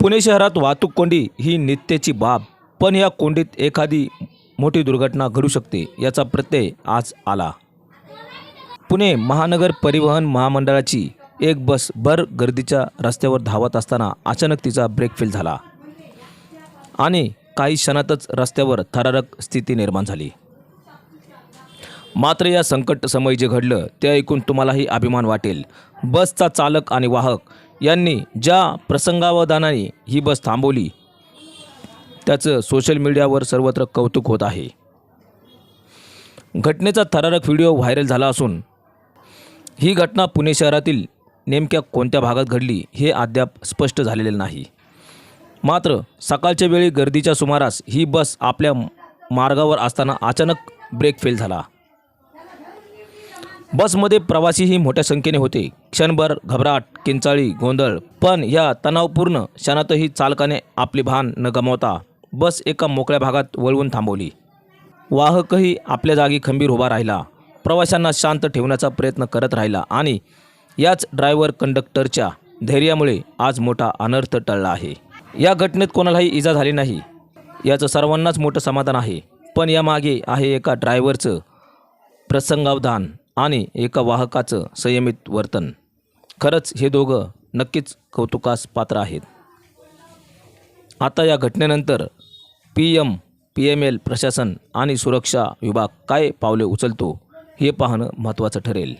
पुणे शहरात वाहतूक कोंडी ही नित्याची बाब पण या कोंडीत एखादी मोठी दुर्घटना घडू शकते याचा प्रत्यय आज आला. पुणे महानगर परिवहन महामंडळाची एक बस भर गर्दीच्या रस्त्यावर धावत असताना अचानक तिचा ब्रेक फेल झाला. आणि काही क्षणातच रस्त्यावर थरारक स्थिती निर्माण झाली. मात्र या संकट समय जे घडलं ते ऐकून तुम्हालाही अभिमान वाटेल. बसचा चालक आणि वाहक यांनी ज्या प्रसंगावधानाने ही बस थांबवली त्याचं सोशल मीडियावर सर्वत्र कौतुक होत आहे. घटनेचा थरारक व्हिडिओ व्हायरल झाला असून ही घटना पुणे शहरातील नेमक्या कोणत्या भागात घडली हे अद्याप स्पष्ट झालेले नाही. मात्र सकाळच्या वेळी गर्दीच्या सुमारास ही बस आपल्या मार्गावर असताना अचानक ब्रेक फेल झाला. बसमध्ये प्रवासीही मोठ्या संख्येने होते. क्षणभर घबराट किंचाळी गोंधळ. पण या तणावपूर्ण क्षणातही चालकाने आपले भान न गमावता बस एका मोकळ्या भागात वळवून थांबवली. वाहकही आपल्या जागी खंबीर उभा राहिला. प्रवाशांना शांत ठेवण्याचा प्रयत्न करत राहिला आणि याच ड्रायव्हर कंडक्टरच्या धैर्यामुळे आज मोठा अनर्थ टळला आहे. या घटनेत कोणालाही इजा झाली नाही. याचं सर्वांनाच मोठं समाधान आहे. पण यामागे आहे एका ड्रायव्हरचं प्रसंगावधान आणि एका वाहकाचं संयमित वर्तन. खरंच हे दोघं नक्कीच कौतुकास पात्र आहेत. आता या घटनेनंतर P M P M L प्रशासन आणि सुरक्षा विभाग काय पावले उचलतो हे पाहणं महत्त्वाचं ठरेल.